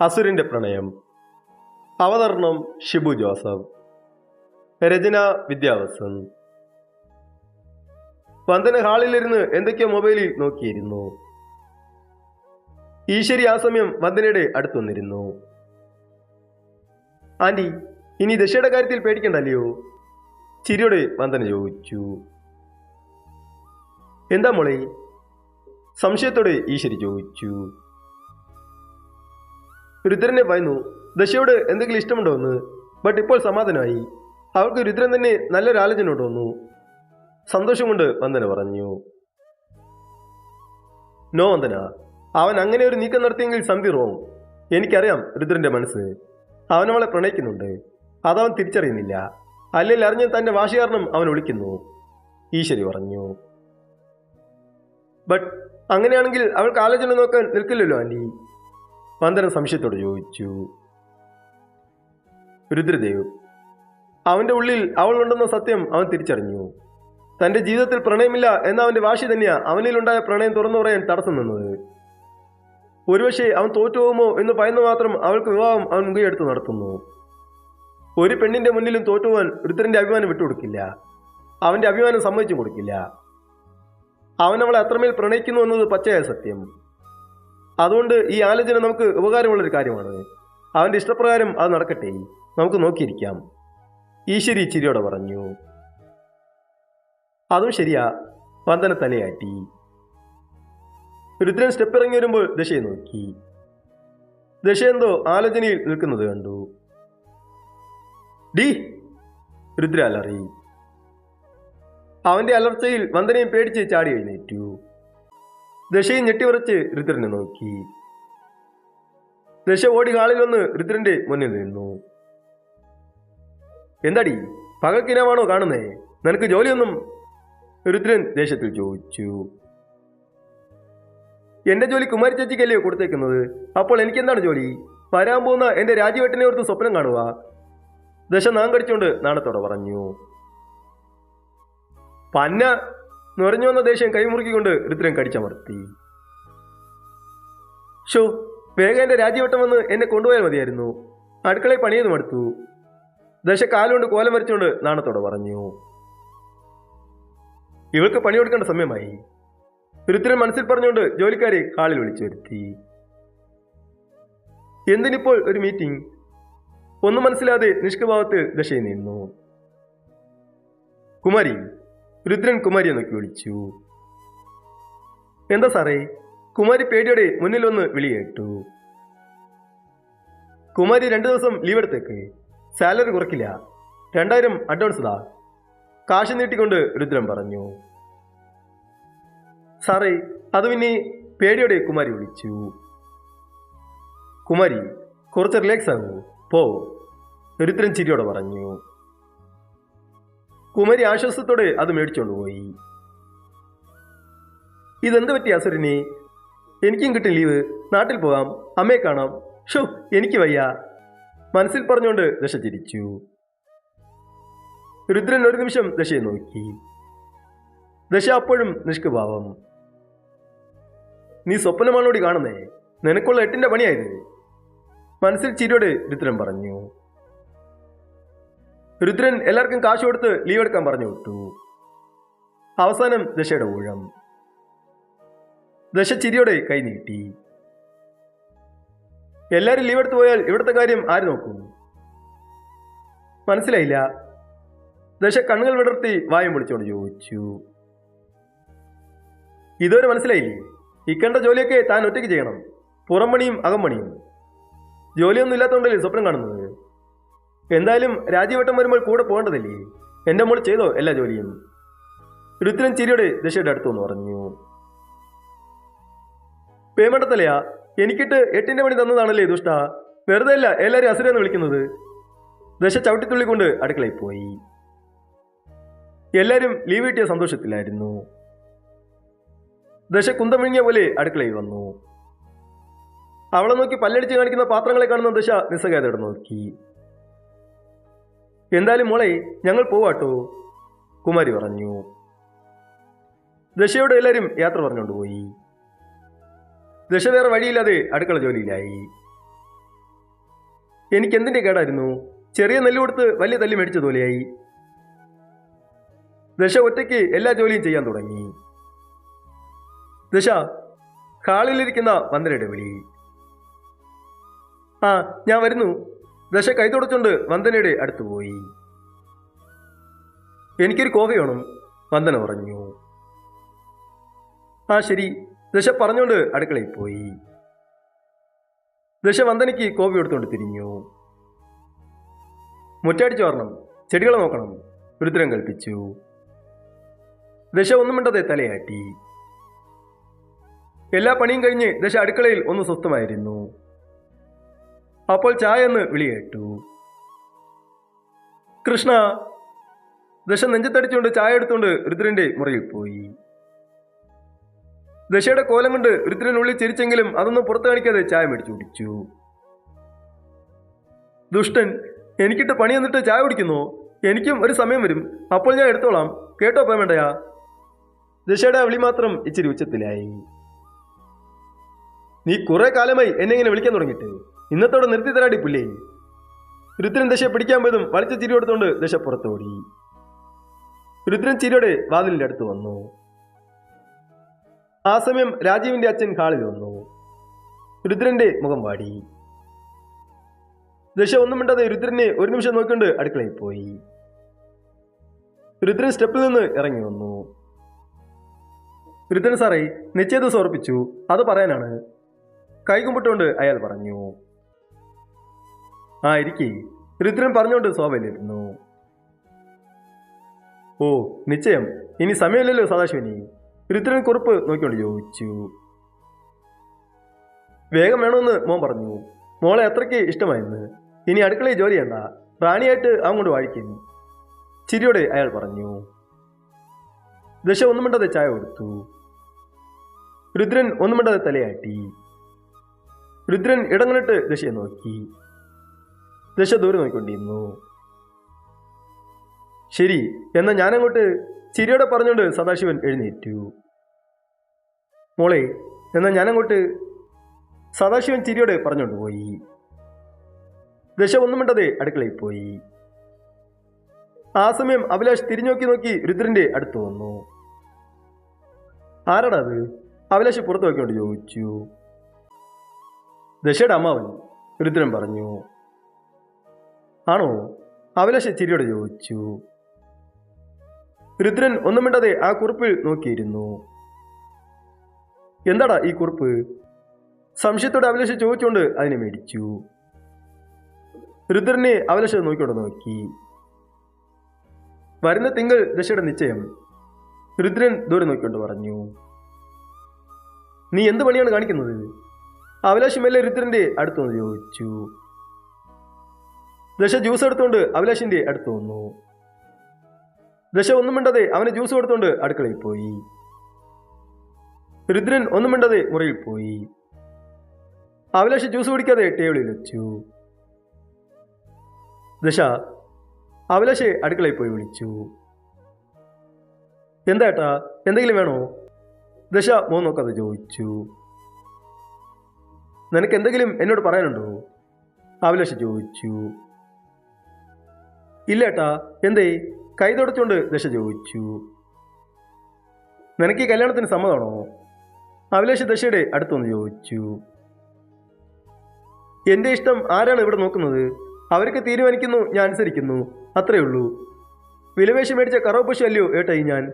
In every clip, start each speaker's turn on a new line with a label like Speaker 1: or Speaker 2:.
Speaker 1: അസുരന്റെ പ്രണയം. അവതരണം ഷിബു ജോസഫ്. രചന വിദ്യാവസൻ. വന്ദന ഹാളിലിരുന്ന് എന്തൊക്കെയോ മൊബൈലിൽ നോക്കിയിരുന്നു. ഈശ്വരി ആ സമയം വന്ദനയുടെ അടുത്ത് വന്നിരുന്നു ആന്റി ഇനി ദശയുടെ കാര്യത്തിൽ പേടിക്കണ്ടല്ലയോ? ചിരിയോട് വന്ദന ചോദിച്ചു. എന്താ മോളെ? സംശയത്തോടെ ഈശ്വരി ചോദിച്ചു. രുദ്രനെ ഭയന്നു. ദശയോട് എന്തെങ്കിലും ഇഷ്ടമുണ്ടോ എന്ന്? ബട്ട് ഇപ്പോൾ സമാധാനമായി. അവൾക്ക് രുദ്രൻ തന്നെ നല്ലൊരു ആലോചന തോന്നുന്നു സന്തോഷം കൊണ്ട് വന്ദന പറഞ്ഞു. നോ വന്ദന അവൻ അങ്ങനെ ഒരു നീക്കം നടത്തിയെങ്കിൽ സന്ധി എനിക്കറിയാം രുദ്രന്റെ മനസ്സ്. അവൻ അവളെ പ്രണയിക്കുന്നുണ്ട്. അതവൻ തിരിച്ചറിയുന്നില്ല. അല്ലെങ്കിൽ അറിഞ്ഞ് തന്റെ വാശി കാരണം അവൻ ഒളിക്കുന്നു. ഈശ്വരി പറഞ്ഞു. ബട്ട് അങ്ങനെയാണെങ്കിൽ അവൾക്ക് ആലോചന നോക്കാൻ നിൽക്കില്ലല്ലോ ആന്റി. വന്ദന സംശയത്തോട് ചോദിച്ചു. രുദ്രദേവ് അവന്റെ ഉള്ളിൽ അവൾ ഉണ്ടെന്ന സത്യം അവൻ തിരിച്ചറിഞ്ഞു. തന്റെ ജീവിതത്തിൽ പ്രണയമില്ല എന്ന അവന്റെ വാശി തന്നെയാണ് അവനിലുണ്ടായ പ്രണയം തുറന്നു പറയാൻ തടസ്സം നിന്നത്. ഒരുപക്ഷെ അവൻ തോറ്റുപോകുമോ എന്ന് ഭയന്ന് മാത്രം അവൾക്ക് വിവാഹം അവൻ മുൻകൈയെടുത്ത് നടത്തുന്നു. ഒരു പെണ്ണിന്റെ മുന്നിലും തോറ്റുപോകാൻ രുദ്രന്റെ അഭിമാനം വിട്ടുകൊടുക്കില്ല. അവന്റെ അഭിമാനം സമ്മതിച്ചു കൊടുക്കില്ല. അവൻ അവളെ അത്രമേൽ പ്രണയിക്കുന്നു എന്നത് പച്ചയായ സത്യം. അതുകൊണ്ട് ഈ ആലോചന നമുക്ക് ഉപകാരമുള്ളൊരു കാര്യമാണ്. അവന്റെ ഇഷ്ടപ്രകാരം അത് നടക്കട്ടെ. നമുക്ക് നോക്കിയിരിക്കാം. ഈശ്വരി ചിരിയോടെ പറഞ്ഞു അതും ശരിയാ. വന്ദന തലയാട്ടി. രുദ്രൻ സ്റ്റെപ്പ് ഇറങ്ങി വരുമ്പോൾ ദശയെ നോക്കി. ദശ എന്തോ ആലോചനയിൽ നിൽക്കുന്നത് കണ്ടു. ഡി രുദ്ര അലറി. അവന്റെ അലർച്ചയിൽ വന്ദനയും പേടിച്ച് ചാടി എഴുന്നേറ്റു. ദശയും ഞെട്ടിവറച്ച് രുദ്രനെ നോക്കി. ദശ ഓടി ഹാളിൽ വന്ന് രുദ്രന്റെ മുന്നിൽ നിന്നു. എന്താടി പകൽക്കിനാവാണോ കാണുന്നേ? നിനക്ക് ജോലിയൊന്നും? രുദ്രൻ ദേശത്തിൽ ചോദിച്ചു. എന്റെ ജോലി കുമാരി ചേച്ചിക്കല്ലയോ കൊടുത്തേക്കുന്നത്? അപ്പോൾ എനിക്ക് എന്താണ് ജോലി? വരാൻ പോകുന്ന എന്റെ രാജ്യവെട്ടിനെ ഓർത്ത് സ്വപ്നം കാണുക ദശ നാം കടിച്ചുകൊണ്ട് നാണത്തോടെ പറഞ്ഞു. പന്ന നിറഞ്ഞു വന്ന ദേഷ്യം കൈമുറുക്കിക്കൊണ്ട് രുദ്രൻ കടിച്ചമർത്തി. ഷോ വേഗം എന്റെ രാജ്യവട്ടം വന്ന് എന്നെ കൊണ്ടുപോയാൽ മതിയായിരുന്നു. അടുക്കളയിൽ പണിയൊന്നും എടുത്തു. ദശ കാലുകൊണ്ട് കോലം വരച്ചുകൊണ്ട് നാണത്തോടെ പറഞ്ഞു. ഇവൾക്ക് പണി കൊടുക്കേണ്ട സമയമായി. രുദ്രൻ മനസ്സിൽ പറഞ്ഞുകൊണ്ട് ജോലിക്കാരെ കാളിൽ വിളിച്ചു വരുത്തി എന്തിനിപ്പോൾ ഒരു മീറ്റിംഗ് ഒന്നും മനസ്സിലാതെ നിഷ്കഭാവത്തിൽ ദശയിൽ നിന്നു. കുമാരി രുദ്രൻ കുമാരിയെ നോക്കി വിളിച്ചു. എന്താ സാറേ? കുമാരി പേടിയോടെ മുന്നിൽ വന്ന് വിളിയേട്ടു കുമാരി രണ്ടു ദിവസം ലീവ് എടുത്തേക്ക്. സാലറി കുറക്കില്ല രണ്ടായിരം അഡ്വാൻസ് താ കാശ് നീട്ടിക്കൊണ്ട് രുദ്രൻ പറഞ്ഞു. സാറേ അത് പിന്നെ പേടിയോടെ കുമാരി വിളിച്ചു. കുമാരി കുറച്ച് റിലാക്സ് ആകൂ. പോ. രുദ്രൻ ചിരിയോടെ പറഞ്ഞു. കുമാരി ആശ്വാസത്തോടെ അത് മേടിച്ചുകൊണ്ട് പോയി. ഇതെന്ത് പറ്റി അസുരനെ എനിക്കും കിട്ടും ലീവ്. നാട്ടിൽ പോകാം അമ്മയെ കാണാം. ഷോ എനിക്ക് വയ്യ. മനസ്സിൽ പറഞ്ഞുകൊണ്ട് ദശ ചിരിച്ചു രുദ്രൻ ഒരു നിമിഷം ദശയെ നോക്കി. ദശ അപ്പോഴും നിഷ്കഭാവം നീ സ്വപ്നമാണോടി കാണുന്നേ? നിനക്കുള്ള എട്ടിന്റെ പണിയായത് മനസ്സിൽ ചിരിയോട് രുദ്രൻ പറഞ്ഞു. രുദ്രൻ എല്ലാവർക്കും കാശ് കൊടുത്ത് ലീവ് എടുക്കാൻ പറഞ്ഞു. വിട്ടു അവസാനം ദശയുടെ ഊഴം. ദശ ചിരിയോടെ കൈ നീട്ടി. എല്ലാരും ലീവ് എടുത്തു പോയാൽ ഇവിടുത്തെ കാര്യം ആര് നോക്കും? മനസ്സിലായില്ല. ദശ കണ്ണുകൾ വിടർത്തി വായും വിളിച്ചോണ്ട് ചോദിച്ചു. ഇതുവരെ മനസ്സിലായില്ലേ? ഇക്കണ്ട ജോലിയൊക്കെ താൻ ഒറ്റയ്ക്ക് ചെയ്യണം. പുറംപണിയും അകമ്പണിയും ജോലിയൊന്നും ഇല്ലാത്തതുകൊണ്ടല്ലേ സ്വപ്നം കാണുന്നത്? എന്തായാലും രാജ്യവട്ടം വരുമ്പോൾ കൂടെ പോകേണ്ടതല്ലേ? എന്റെ മോൾ ചെയ്തോ എല്ലാ ജോലിയും? രുദ്രൻ ചിരിയുടെ ദശയുടെ അടുത്തു എന്ന് പറഞ്ഞു. പേമണ്ടത്തലയാ എനിക്കിട്ട് എട്ടിന്റെ മണി തന്നതാണല്ലേ ദുഷ്ട? വെറുതെ അല്ല എല്ലാവരും അസുരെന്ന് വിളിക്കുന്നത്. ദശ ചവിട്ടിത്തുള്ളിക്കൊണ്ട് അടുക്കളയിൽ പോയി. എല്ലാവരും ലീവ് കിട്ടിയ സന്തോഷത്തിലായിരുന്നു. ദശ കുന്തമിഴിഞ്ഞ പോലെ അടുക്കളയിൽ വന്നു. അവളെ നോക്കി പല്ലടിച്ച് കാണിക്കുന്ന പാത്രങ്ങളെ കാണുന്ന ദശ നിസ്സഹായതയോടെ നോക്കി. എന്തായാലും മോളെ ഞങ്ങൾ പോവാട്ടോ. കുമാരി പറഞ്ഞു. ദശയോട് എല്ലാവരും യാത്ര പറഞ്ഞുകൊണ്ട് പോയി. ദശ വേറെ വഴിയില്ലാതെ അടുക്കള ജോലിയിലായി. എനിക്ക് എന്തിന്റെ കേടായിരുന്നു? ചെറിയ നെല്ല് കൊടുത്ത് വലിയ തല്ലി മേടിച്ച തോലെയായി ദശ ഒറ്റയ്ക്ക് എല്ലാ ജോലിയും ചെയ്യാൻ തുടങ്ങി. ദശ ഹാളിലിരിക്കുന്ന വന്ദനയുടെ വിളി. ആ ഞാൻ വരുന്നു. ദശ കൈ തുടച്ചുകൊണ്ട് വന്ദനയുടെ അടുത്ത് പോയി. എനിക്കൊരു കോഫി വേണം വന്ദന പറഞ്ഞു. ആ ശരി. ദശ പറഞ്ഞുകൊണ്ട് അടുക്കളയിൽ പോയി. ദശ വന്ദനയ്ക്ക് കോഫി എടുത്തുകൊണ്ട് തിരിഞ്ഞു. മുറ്റടിച്ചു വരണം ചെടികളെ നോക്കണം ഒരുത്തരം കൽപ്പിച്ചു. ദശ ഒന്നും മിണ്ടതെ തലയാട്ടി. എല്ലാ പണിയും കഴിഞ്ഞ് ദശ അടുക്കളയിൽ ഒന്ന് സ്വസ്ഥമായിരുന്നു. അപ്പോൾ ചായ എന്ന് വിളിയേട്ടു കൃഷ്ണ ദശ നെഞ്ചത്തടിച്ചുകൊണ്ട് ചായ എടുത്തുകൊണ്ട് രുദ്രന്റെ മുറിയിൽ പോയി. ദശയുടെ കോലം കൊണ്ട് രുദ്രനുള്ളിൽ ചിരിച്ചെങ്കിലും അതൊന്നും പുറത്തു കാണിക്കാതെ ചായ മേടിച്ചു കുടിച്ചു. ദുഷ്ടൻ എനിക്കിട്ട് പണി എന്നിട്ട് ചായ കുടിക്കുന്നു. എനിക്കും ഒരു സമയം വരും. അപ്പോൾ ഞാൻ എടുത്തോളാം. കേട്ടോ പേമണ്ടയാ ദശയുടെ വിളി മാത്രം ഇച്ചിരി ഉച്ചത്തിലായി. നീ കുറെ കാലമായി എന്നെ ഇങ്ങനെ വിളിക്കാൻ തുടങ്ങിയിട്ട്. ഇന്നത്തോടെ നിർത്തി തരാടി പുല്ലേ രുദ്രൻ ദശയെ പിടിക്കാൻ പോയതും വലിച്ച ചിരി കൊടുത്തുകൊണ്ട് ദശ പുറത്തോടി. രുദ്രൻ ചിരിയോടെ വാതിലിന്റെ അടുത്ത് വന്നു. ആ സമയം രാജീവിന്റെ അച്ഛൻ ഹാളിൽ വന്നു. രുദ്രന്റെ മുഖം വാടി. ദശ ഒന്നും മിണ്ടാതെ രുദ്രനെ ഒരു നിമിഷം നോക്കിക്കൊണ്ട് അടുക്കളയിൽ പോയി. രുദ്രൻ സ്റ്റെപ്പിൽ നിന്ന് ഇറങ്ങി വന്നു. രുദ്രൻ സാറേ നിശ്ചയ ദിവസം ഉറപ്പിച്ചു. അത് പറയാനാണ്. കൈകുമ്പിട്ടുകൊണ്ട് അയാൾ പറഞ്ഞു. ആ ഇരിക്കേ. രുദ്രൻ പറഞ്ഞുകൊണ്ട് സോഫയിലിരുന്നു ഓ നിശ്ചയം. ഇനി സമയമില്ലല്ലോ സദാശിവനി. രുദ്രൻ കുറിപ്പ് നോക്കിക്കൊണ്ട് ചോദിച്ചു. വേഗം വേണമെന്ന് മോൻ പറഞ്ഞു. മോളെ അത്രയ്ക്ക് ഇഷ്ടമായിരുന്നു ഇനി അടുക്കളയിൽ ജോലി ചെയ്യണ്ട. റാണിയായിട്ട് അവൻ കൊണ്ട് ചിരിയോടെ അയാൾ പറഞ്ഞു. ദശ ഒന്നും മിണ്ടാതെ ചായ കൊടുത്തു. രുദ്രൻ ഒന്നും മിണ്ടാതെ തലയാട്ടി. രുദ്രൻ ഇടങ്ങണിട്ട് ദശയെ നോക്കി. ദശ ദൂരെ നോക്കിക്കൊണ്ടിരുന്നു. ശരി എന്നാ ഞാനങ്ങോട്ട് ചിരിയോടെ പറഞ്ഞുകൊണ്ട് സദാശിവൻ എഴുന്നേറ്റു. മോളെ എന്നാ ഞാനങ്ങോട്ട് സദാശിവൻ ചിരിയോടെ പറഞ്ഞുകൊണ്ട് പോയി. ദശ ഒന്നും മിണ്ടതെ അടുക്കളയിൽ പോയി. ആ സമയം അഭിലാഷ് തിരിഞ്ഞു നോക്കി നോക്കി രുദ്രന്റെ അടുത്ത് വന്നു. ആരാടാ അത്? അഭിലാഷ് പുറത്തു നോക്കിക്കൊണ്ട് ചോദിച്ചു. ദശയുടെ അമ്മാവൻ രുദ്രൻ പറഞ്ഞു. ആണോ? അഭിലാഷ് ചിരിയോടെ ചോദിച്ചു. രുദ്രൻ ഒന്നും മിണ്ടാതെ ആ കുറിപ്പിൽ നോക്കിയിരുന്നു. എന്താടാ ഈ കുറിപ്പ്? സംശയത്തോടെ അഭിലാഷ് ചോദിച്ചുകൊണ്ട് അതിനെ മേടിച്ചു. രുദ്രനെ അഭിലാഷ് നോക്കിക്കൊണ്ട് നോക്കി. വരുന്ന തിങ്കൾ ദശയുടെ നിശ്ചയം. രുദ്രൻ ദൂരെ നോക്കിക്കൊണ്ട് പറഞ്ഞു. നീ എന്ത് പണിയാണ് കാണിക്കുന്നത്? അഭിലാഷ് മെല്ലെ രുദ്രന്റെ അടുത്തു ചോദിച്ചു. ദശ ജ്യൂസ് എടുത്തുകൊണ്ട് അഭിലാഷിന്റെ അടുത്ത് വന്നു. ദശ ഒന്നും മിണ്ടതെ അവന് ജ്യൂസ് കൊടുത്തുകൊണ്ട് അടുക്കളയിൽ പോയി. രുദ്രൻ ഒന്നും മിണ്ടതെ മുറിയിൽ പോയി. അഭിലാഷ് ജ്യൂസ് കുടിക്കാതെ ടേബിളിൽ വെച്ചു. ദശ അഭിലാഷെ അടുക്കളയിൽ പോയി വിളിച്ചു. എന്താ ഏട്ടാ? എന്തെങ്കിലും വേണോ? ദശ മോൻ നോക്കാതെ ചോദിച്ചു. നിനക്ക് എന്തെങ്കിലും എന്നോട് പറയാനുണ്ടോ? അഭിലാഷ് ചോദിച്ചു. ഇല്ല ഏട്ടാ എന്തേ? കൈ തുടച്ചുകൊണ്ട് ദശ ചോദിച്ചു. നിനക്ക് ഈ കല്യാണത്തിന് സമ്മതമാണോ? അഭിലേഷ് ദശയുടെ അടുത്തൊന്ന് ചോദിച്ചു. എന്റെ ഇഷ്ടം ആരാണ് ഇവിടെ നോക്കുന്നത്? അവർക്ക് തീരുമാനിക്കുന്നു ഞാൻ അനുസരിക്കുന്നു. അത്രേ ഉള്ളൂ. വിലവേഷം മേടിച്ച കറവ് അല്ലയോ ഏട്ടായി ഞാൻ?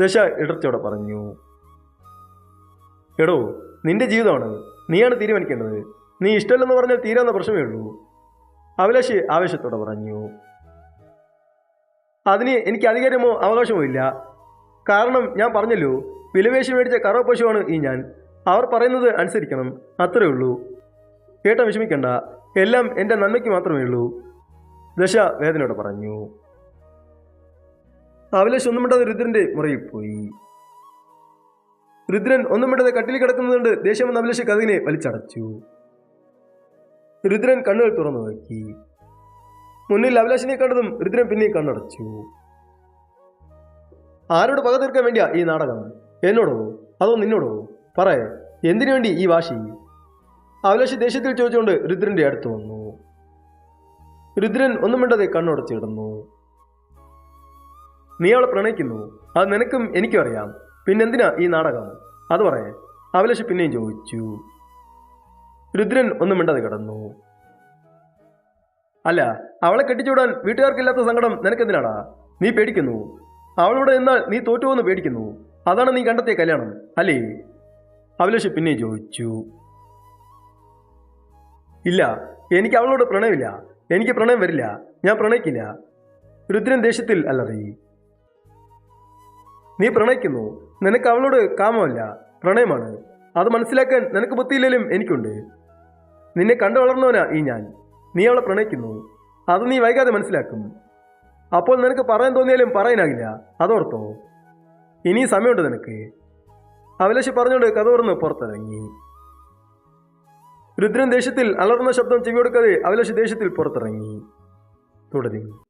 Speaker 1: ദശ ഇടർച്ചോടെ പറഞ്ഞു. എടോ നിന്റെ ജീവിതമാണ്. നീയാണ് തീരുമാനിക്കേണ്ടത്. നീ ഇഷ്ടമല്ലെന്ന് പറഞ്ഞാൽ തീരാവുന്ന പ്രശ്നമേ ഉള്ളൂ. അഭിലാഷ് ആവേശത്തോടെ പറഞ്ഞു. അതിന് എനിക്ക് അധികാരമോ അവകാശമോ ഇല്ല. കാരണം ഞാൻ പറഞ്ഞല്ലോ വിലവേശം മേടിച്ച കറവ പശുവാണ് ഈ ഞാൻ. അവർ പറയുന്നത് അനുസരിക്കണം അത്രേ ഉള്ളൂ. കേട്ട വിഷമിക്കണ്ട എല്ലാം എന്റെ നന്മയ്ക്ക് മാത്രമേ ഉള്ളൂ ദശ വേദനയോടെ പറഞ്ഞു. അഭിലാഷ് ഒന്നും മിണ്ടാതെ രുദ്രന്റെ മുറിയിൽ പോയി. രുദ്രൻ ഒന്നും മിണ്ടാതെ കട്ടിൽ കിടക്കുന്നതുകൊണ്ട് ദേഷ്യം വന്ന അഭിലാഷ് കഥകിനെ വലിച്ചടച്ചു. രുദ്രൻ കണ്ണുകൾ തുറന്നു നോക്കി. മുന്നിൽ അഭിലാഷിനെ കണ്ടതും രുദ്രൻ പിന്നെയും കണ്ണടച്ചു. ആരോട് പക തീർക്കാൻ വേണ്ടിയാ ഈ നാടകം? എന്നോടോ? അതോ നിന്നോടോ? പറയേ എന്തിനു വേണ്ടി ഈ വാശി? അഭിലാഷ് ദേഷ്യത്തിൽ ചോദിച്ചുകൊണ്ട് രുദ്രന്റെ അടുത്ത് വന്നു. രുദ്രൻ ഒന്നും മിണ്ടാതെ കണ്ണുടച്ചിടുന്നു നീ അവളെ പ്രണയിക്കുന്നു. അത് നിനക്കും എനിക്കും അറിയാം. പിന്നെന്തിനാ ഈ നാടകം? അത് പറയേ അഭിലാഷ് പിന്നെയും ചോദിച്ചു. രുദ്രൻ ഒന്നും മിണ്ടാതെ കിടന്നു. അല്ല അവളെ കെട്ടിച്ചുവിടാൻ വീട്ടുകാർക്കില്ലാത്ത സങ്കടം നിനക്കെന്തിനാടാ? നീ പേടിക്കുന്നു. അവളോട് എന്നാൽ നീ തോറ്റുപോകുന്നു പേടിക്കുന്നു. അതാണ് നീ കണ്ടെത്തിയ കല്യാണം അല്ലേ? അഭിലാഷ് പിന്നെ ചോദിച്ചു. ഇല്ല എനിക്ക് അവളോട് പ്രണയമില്ല. എനിക്ക് പ്രണയം വരില്ല. ഞാൻ പ്രണയിക്കില്ല. രുദ്രൻ ദേഷ്യത്തിൽ അല്ലറി നീ പ്രണയിക്കുന്നു. നിനക്ക് അവളോട് കാമമല്ല പ്രണയമാണ്. അത് മനസ്സിലാക്കാൻ നിനക്ക് ബുദ്ധിയില്ലെങ്കിലും എനിക്കുണ്ട്. നിന്നെ കണ്ടു വളർന്നവനാ ഈ ഞാൻ. നീ അവളെ പ്രണയിക്കുന്നു. അത് നീ വൈകാതെ മനസ്സിലാക്കും. അപ്പോൾ നിനക്ക് പറയാൻ തോന്നിയാലും പറയാനാകില്ല. അതോർത്തോ? ഇനി സമയമുണ്ട് നിനക്ക്. അഭിലാഷ് പറഞ്ഞുകൊണ്ട് കഥ തുറന്ന് പുറത്തിറങ്ങി. രുദ്രൻ ദേഷ്യത്തിൽ അലർന്ന ശബ്ദം ചെവിയൊടുക്കാതെ അഭിലാഷ് ദേഷ്യത്തിൽ പുറത്തിറങ്ങി. തുടരും.